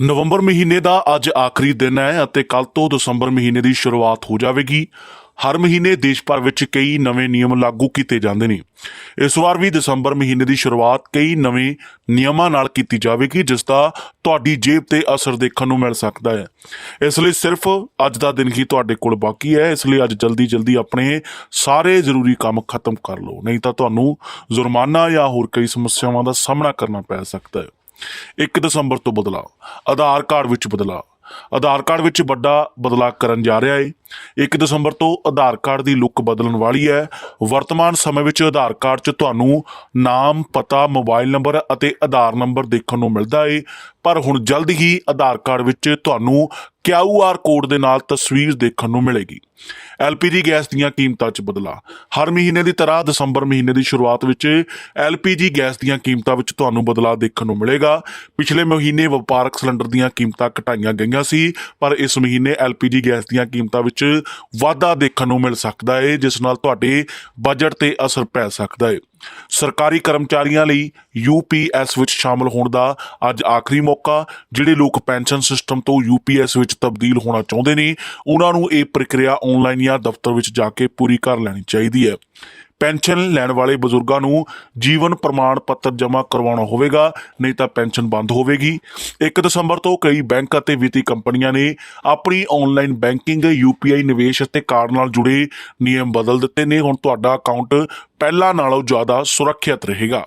ਨਵੰਬਰ ਮਹੀਨੇ ਦਾ ਅੱਜ ਆਖਰੀ ਦਿਨ ਹੈ ਅਤੇ ਕੱਲ ਤੋਂ ਦਸੰਬਰ ਮਹੀਨੇ ਦੀ ਸ਼ੁਰੂਆਤ ਹੋ ਜਾਵੇਗੀ। ਹਰ ਮਹੀਨੇ ਦੇਸ਼ ਭਰ ਵਿੱਚ ਕਈ ਨਵੇਂ ਨਿਯਮ ਲਾਗੂ ਕੀਤੇ ਜਾਂਦੇ ਨੇ। ਇਸ ਵਾਰ ਵੀ ਦਸੰਬਰ ਮਹੀਨੇ ਦੀ ਸ਼ੁਰੂਆਤ ਕਈ ਨਵੇਂ ਨਿਯਮਾਂ ਨਾਲ ਕੀਤੀ ਜਾਵੇਗੀ, ਜਿਸ ਦਾ ਤੁਹਾਡੀ ਜੇਬ ਤੇ ਅਸਰ ਦੇਖਣ ਨੂੰ ਮਿਲ ਸਕਦਾ ਹੈ। ਇਸ ਲਈ ਸਿਰਫ ਅੱਜ ਦਾ ਦਿਨ ਹੀ ਤੁਹਾਡੇ ਕੋਲ ਬਾਕੀ ਹੈ। ਇਸ ਲਈ ਅੱਜ ਜਲਦੀ ਜਲਦੀ ਆਪਣੇ ਸਾਰੇ ਜ਼ਰੂਰੀ ਕੰਮ ਖਤਮ ਕਰ ਲਓ। ਨਹੀਂ ਤਾਂ ਤੁਹਾਨੂੰ ਜੁਰਮਾਨਾ ਜਾਂ ਹੋਰ ਕਈ ਸਮੱਸਿਆਵਾਂ ਦਾ ਸਾਹਮਣਾ ਕਰਨਾ ਪੈ ਸਕਦਾ ਹੈ। 1 ਦਸੰਬਰ ਤੋਂ ਬਦਲਾਅ ਆਧਾਰ ਕਾਰਡ ਵਿੱਚ ਬਦਲਾਅ ਆਧਾਰ ਕਾਰਡ ਵਿੱਚ ਵੱਡਾ ਬਦਲਾਅ ਕਰਨ ਜਾ ਰਿਹਾ ਹੈ 1 ਦਸੰਬਰ ਤੋਂ ਆਧਾਰ ਕਾਰਡ ਦੀ ਲੁੱਕ ਬਦਲਣ ਵਾਲੀ ਹੈ। ਵਰਤਮਾਨ ਸਮੇਂ ਵਿੱਚ ਆਧਾਰ ਕਾਰਡ 'ਚ ਤੁਹਾਨੂੰ ਨਾਮ, ਪਤਾ, ਮੋਬਾਈਲ ਨੰਬਰ ਅਤੇ ਆਧਾਰ ਨੰਬਰ ਦੇਖਣ ਨੂੰ ਮਿਲਦਾ ਹੈ ਪਰ ਹੁਣ ਜਲਦ ਹੀ ਆਧਾਰ ਕਾਰਡ ਵਿੱਚ ਤੁਹਾਨੂੰ QR ਕੋਡ ਦੇ ਨਾਲ ਤਸਵੀਰ ਦੇਖਣ ਨੂੰ ਮਿਲੇਗੀ। LPG ਗੈਸ ਦੀਆਂ ਕੀਮਤਾਂ 'ਚ ਬਦਲਾਅ ਹਰ ਮਹੀਨੇ ਦੀ ਤਰ੍ਹਾਂ ਦਸੰਬਰ ਮਹੀਨੇ ਦੀ ਸ਼ੁਰੂਆਤ ਵਿੱਚ LPG ਗੈਸ ਦੀਆਂ ਕੀਮਤਾਂ ਵਿੱਚ ਤੁਹਾਨੂੰ ਬਦਲਾਅ ਦੇਖਣ ਨੂੰ ਮਿਲੇਗਾ। ਪਿਛਲੇ ਮਹੀਨੇ ਵਪਾਰਕ ਸਿਲੰਡਰ ਦੀਆਂ ਕੀਮਤਾਂ ਘਟਾਈਆਂ ਗਈਆਂ ਸੀ, ਪਰ ਇਸ ਮਹੀਨੇ LPG ਗੈਸ ਦੀਆਂ ਕੀਮਤਾਂ ਵਿੱਚ ਵਾਧਾ ਦੇਖਣ ਨੂੰ ਮਿਲ ਸਕਦਾ ਹੈ ਜਿਸ ਨਾਲ ਤੁਹਾਡੇ ਬਜਟ ਤੇ ਅਸਰ ਪੈ ਸਕਦਾ ਹੈ ਸਰਕਾਰੀ ਕਰਮਚਾਰੀਆਂ ਲਈ UPS ਵਿੱਚ ਸ਼ਾਮਲ ਹੋਣ ਦਾ ਅੱਜ ਆਖਰੀ ਮੌਕਾ। ਜਿਹੜੇ ਲੋਕ ਪੈਨਸ਼ਨ ਸਿਸਟਮ ਤੋਂ UPS ਵਿੱਚ ਤਬਦੀਲ ਹੋਣਾ ਚਾਹੁੰਦੇ ਨੇ, ਉਹਨਾਂ ਨੂੰ ਇਹ ਪ੍ਰਕਿਰਿਆ ਆਨਲਾਈਨ ਜਾਂ ਦਫ਼ਤਰ ਵਿੱਚ ਜਾ ਕੇ ਪੂਰੀ ਕਰ ਲੈਣੀ ਚਾਹੀਦੀ ਹੈ। ਪੈਨਸ਼ਨ ਲੈਣ ਵਾਲੇ ਬਜ਼ੁਰਗਾਂ ਨੂੰ ਜੀਵਨ ਪ੍ਰਮਾਣ ਪੱਤਰ ਜਮ੍ਹਾਂ ਕਰਵਾਉਣਾ ਹੋਵੇਗਾ, ਨਹੀਂ ਤਾਂ ਪੈਨਸ਼ਨ ਬੰਦ ਹੋਵੇਗੀ। 1 ਦਸੰਬਰ ਤੋਂ ਕਈ ਬੈਂਕ ਅਤੇ ਵਿੱਤੀ ਕੰਪਨੀਆਂ ਨੇ ਆਪਣੀ ਆਨਲਾਈਨ ਬੈਂਕਿੰਗ UPI ਨਿਵੇਸ਼ ਅਤੇ ਕਾਰਡ ਨਾਲ ਜੁੜੇ ਨਿਯਮ ਬਦਲ ਦਿੱਤੇ ਨੇ। ਹੁਣ ਤੁਹਾਡਾ ਅਕਾਊਂਟ ਪਹਿਲਾਂ ਨਾਲੋਂ ਜ਼ਿਆਦਾ ਸੁਰੱਖਿਅਤ ਰਹੇਗਾ।